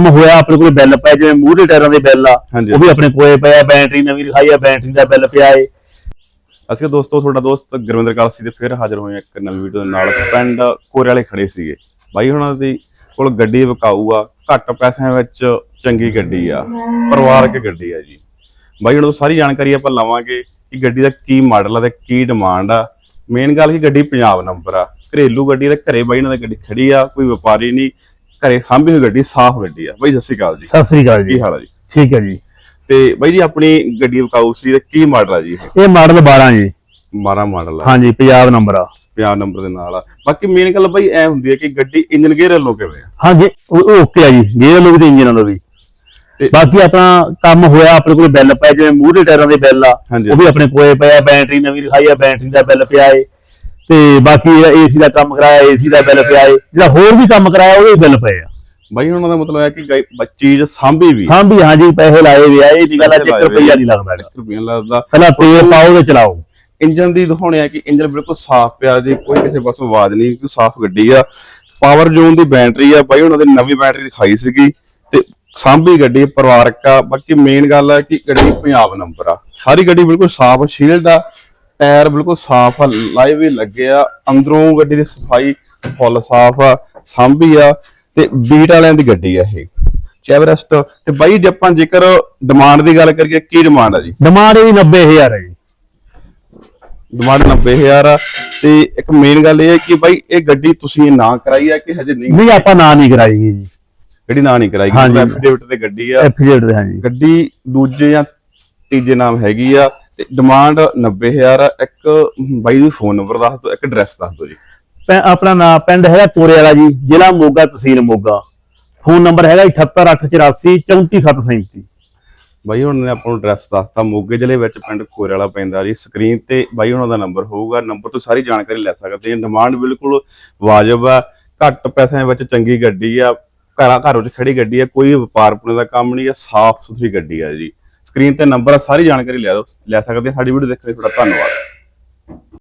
ਕੰਮ ਹੋਇਆ ਆਪਣੇ ਕੋਲ ਬਿੱਲ ਪਏ ਜਿਵੇਂ ਮੂਹਰੇ ਟਾਇਰਾਂ ਦੇ ਬਿੱਲ ਆ ਹਾਂਜੀ। ਉਹ ਵੀ ਆਪਣੇ ਕੋਲੇ ਪਏ ਆ ਬੈਟਰੀ ਨਵੀਂ ਰਖਾਈ ਆ ਬੈਟਰੀ ਦਾ ਬਿੱਲ ਪਿਆ ਏ। ਅਸੀਂ ਦੋਸਤੋ ਤੁਹਾਡਾ ਦੋਸਤ ਗੁਰਵਿੰਦਰ ਕਾਲਸੀ ਤੇ ਫਿਰ ਹਾਜ਼ਰ ਹੋਏ ਹਾਂ ਇੱਕ ਨਵੀਂ ਵੀਡੀਓ ਦੇ ਨਾਲ। ਪਿੰਡ ਕੋਰੇ ਵਾਲੇ ਖੜੇ ਸੀਗੇ। ਬਾਈ ਹੁਣਾਂ ਦੀ ਕੋਲ ਗੱਡੀ ਵਿਕਾਊ ਆ ਘੱਟ ਪੈਸਿਆਂ ਵਿੱਚ ਚੰਗੀ ਗੱਡੀ ਆ ਪਰਿਵਾਰਕ ਗੱਡੀ ਆ ਜੀ। ਬਾਈ ਹੁਣਾਂ ਤੋਂ ਸਾਰੀ ਜਾਣਕਾਰੀ ਆਪਾਂ ਲਵਾਂਗੇ ਕਿ ਗੱਡੀ ਦਾ ਕੀ ਮਾਡਲ ਆ ਤੇ ਕੀ ਡਿਮਾਂਡ ਆ। ਮੇਨ ਗੱਲ ਕਿ ਗੱਡੀ ਪੰਜਾਬ ਨੰਬਰ ਆ। ਘਰੇਲੂ ਗੱਡੀ ਤੇ ਘਰੇ ਬਾਈ ਇਹਨਾਂ ਦੀ ਗੱਡੀ ਖੜੀ ਆ ਕੋਈ ਵਪਾਰੀ ਨਹੀਂ। ਘਰੇ ਸਾਂਭੀ ਹੋਈ ਗੱਡੀ ਸਾਫ਼ ਗੱਡੀ ਆ। ਬਾਈ ਸਤਿ ਸ਼੍ਰੀ ਅਕਾਲ ਜੀ। ਸਤਿ ਸ੍ਰੀ ਅਕਾਲ ਜੀ। ਕੀ ਹਾਲ ਆ ਜੀ? ਠੀਕ ਹੈ ਜੀ। ਤੇ ਬਾਈ ਜੀ ਆਪਣੀ ਗੱਡੀ ਵਿਕਾਊ ਸੀ ਤੇ ਕੀ ਮਾਡਲ ਆ ਜੀ ਇਹ? ਮਾਡਲ 12 ਜੀ। 12 ਮਾਡਲ ਆ। ਹਾਂਜੀ ਪੰਜਾਬ ਨੰਬਰ ਆ। ਪੰਜਾਬ ਨੰਬਰ ਦੇ ਨਾਲ ਆ। ਬਾਕੀ ਮੇਨ ਗੱਲ ਬਈ ਐ ਹੁੰਦੀ ਹੈ ਕਿ ਗੱਡੀ ਇੰਜਨ ਗੇਅਰ ਵੱਲੋਂ ਕਿਵੇਂ ਆ? ਹਾਂਜੀ ਉਹ ਉਹ ਓਕੇ ਆ ਜੀ। ਗੇਅਰ ਲੋਕ ਤੇ ਇੰਜਨ ਦਾ ਵੀ। ਤੇ- ਬਾਕੀ ਆਪਣਾ ਕੰਮ ਹੋਇਆ ਆਪਣੇ ਕੋਲ ਬਿੱਲ ਪਏ ਜਿਵੇਂ ਮੂਹਰੇ ਟਾਇਰਾਂ ਦੇ ਬਿੱਲ ਆ ਹਾਂਜੀ। ਉਹ ਵੀ ਆਪਣੇ ਕੋਲੇ ਪਏ ਆ ਬੈਟਰੀ ਨਵੀਂ ਰਖਾਈ ਆ ਬੈਟਰੀ ਦਾ ਬਿੱਲ ਪਿਆ ਏ। ਤੇ ਬਾਕੀ ਜਿਹੜਾ ਏਸੀ ਦਾ ਕੰਮ ਕਰਾਇਆ ਏਸੀ ਦਾ ਬਿੱਲ ਪਿਆ ਏ ਜਿਹੜਾ ਹੋਰ ਵੀ ਕੰਮ ਕਰਾਇਆ ਉਹਦੇ ਬਿੱਲ ਪਏ ਆ। ਬਾਈ ਉਹਨਾਂ ਦਾ ਮਤਲਬ ਹੈ ਕਿ ਗਾਈ- ਬ- ਚੀਜ਼ ਸਾਂਭੀ ਵੀ। ਸਾਂਭੀ ਹਾਂਜੀ ਪੈਸੇ ਲਾਏ ਵੇ ਆ ਇਹ ਨਹੀਂ ਗੱਲ ਆ ਪੈਸੇ ਲਾਏ 1 ਵੇ ਰੁਪਈਆ ਆ। ਨਹੀਂ ਲੱਗਦਾ ਹੈਗਾ। ਰੁਪਈਆ ਲੱਗਦਾ। ਪਹਿਲਾਂ ਤੇਲ ਪਾਓ ਤੇ ਚਲਾਓ। ਇੰਜਨ ਦੀ ਦਿਖਾਉਣੇ ਆ ਕਿ ਇੰਜਨ ਬਿਲਕੁਲ ਸਾਫ਼ ਪਿਆ ਜੀ ਕੋਈ ਕਿਸੇ ਪਾਸੋਂ ਆਵਾਜ਼ ਨਹੀਂ ਕੋਈ ਸਾਫ਼ ਗੱਡੀ ਆ। ਪਾਵਰ ਜ਼ੋਨ ਦੀ ਬੈਟਰੀ ਆ ਬਾਈ ਉਹਨਾਂ ਦੀ ਨਵੀਂ ਬੈਟਰੀ ਦਿਖਾਈ ਸੀਗੀ। ਤੇ ਸਾਂਭੀ ਗੱਡੀ ਪਰਿਵਾਰਕ ਆ। ਬਾਕੀ ਮੇਨ ਗੱਲ ਆ ਕਿ ਗੱਡੀ ਪੰਜਾਬ ਨੰਬਰ ਆ। ਸਾਰੀ ਗੱਡੀ ਬਿਲਕੁਲ ਸਾਫ਼ ਸ਼ੀਲਡ ਆ। ਟਾਇਰ ਬਿਲਕੁਲ ਸਾਫ਼ ਆ ਲਾਈਵ ਵੀ ਲੱਗੇ ਆ ਅੰਦਰੋਂ ਗੱਡੀ ਦੀ ਸਫ਼ਾਈ ਫੁੱਲ ਸਾਫ਼ ਆ ਸਾਂਭੀ ਆ ਤੇ ਬੀਟ ਵਾਲਿਆਂ ਦੀ ਗੱਡੀ ਆ ਇਹ ਚੈਵਰੈਸਟ। ਤੇ ਬਾਈ ਜੇ ਆਪਾਂ ਜੇਕਰ ਡਿਮਾਂਡ ਦੀ ਗੱਲ ਕਰੀਏ ਕੀ ਡਿਮਾਂਡ ਆ ਜੀ? ਡਿਮਾਂਡ ਇਹਦੀ 90000 ਹੈ ਜੀ। ਡਿਮਾਂਡ 90000 ਆ ਤੇ ਇੱਕ ਮੇਨ ਗੱਲ ਇਹ ਹੈ ਕਿ ਬਾਈ ਇਹ ਗੱਡੀ ਤੁਸੀਂ ਨਾ ਕਰਾਈ ਆ ਕਿ ਹਜੇ ਨਹੀਂ? ਨਹੀਂ ਆਪਾਂ ਨਾਂ ਨਹੀਂ ਕਰਾਈ ਜੀ। ਗੱਡੀ ਨਾ ਨਹੀਂ ਕਰਾਈ ਹਾਂਜੀ। ਐਫੀਡੇਵਿਟ ਤੇ ਗੱਡੀ ਆ। ਹਾਂਜੀ। ਗੱਡੀ ਦੂਜੇ ਜਾਂ ਤੀਜੇ ਨਾਮ ਹੈਗੀ ਆ ਤੇ ਡਿਮਾਂਡ 90000 ਆ ਇੱਕ ਬਾਈ ਦੀ ਫੋਨ ਨੰਬਰ ਦੱਸ ਦਿਓ ਇੱਕ ਐਡਰੈਸ ਦੱਸ ਦਿਓ ਜੀ। ਪੈ- ਆਪਣਾ ਨਾਂ ਪਿੰਡ ਹੈਗਾ ਤੋਰੇ ਵਾਲਾ ਜੀ ਜ਼ਿਲ੍ਹਾ ਮੋਗਾ ਤਹਿਸੀਲ ਮੋਗਾ। ਫੋਨ ਨੰਬਰ ਹੈਗਾ 78884 34737 ਬਾਈ ਉਹਨਾਂ ਨੇ ਆਪਾਂ ਨੂੰ ਐਡਰੈਸ ਦੱਸਤਾ ਮੋਗੇ ਜ਼ਿਲ੍ਹੇ ਵਿੱਚ ਪਿੰਡ ਕੋਰੇ ਵਾਲਾ ਪੈਂਦਾ ਜੀ ਸਕਰੀਨ ਤੇ ਬਾਈ ਉਹਨਾਂ ਦਾ ਨੰਬਰ ਹੋਊਗਾ ਨੰਬਰ ਤੋਂ ਸਾਰੀ ਜਾਣਕਾਰੀ ਲੈ ਸਕਦੇ ਆ ਡਿਮਾਂਡ ਬਿਲਕੁਲ ਵਾਜਬ ਆ ਘੱਟ ਪੈਸਿਆਂ ਵਿੱਚ ਚੰਗੀ ਗੱਡੀ ਆ ਘਰਾਂ ਘਰ ਵਿੱਚ ਖੜੀ ਗੱਡੀ ਆ ਕੋਈ ਵਪਾਰ ਪੁਣੇ ਦਾ ਕੰਮ ਨਹੀਂ ਆ ਸਾਫ਼ ਸੁਥਰੀ ਗੱਡੀ ਆ ਜੀ। ਸਕਰੀਨ ਤੇ ਨੰਬਰ ਆ, ਸਾਰੀ ਜਾਣਕਾਰੀ ਲੈ ਲਓ, ਲੈ ਸਕਦੇ ਆ। ਸਾਡੀ ਵੀਡੀਓ ਦੇਖਣ ਲਈ ਤੁਹਾਡਾ ਧੰਨਵਾਦ।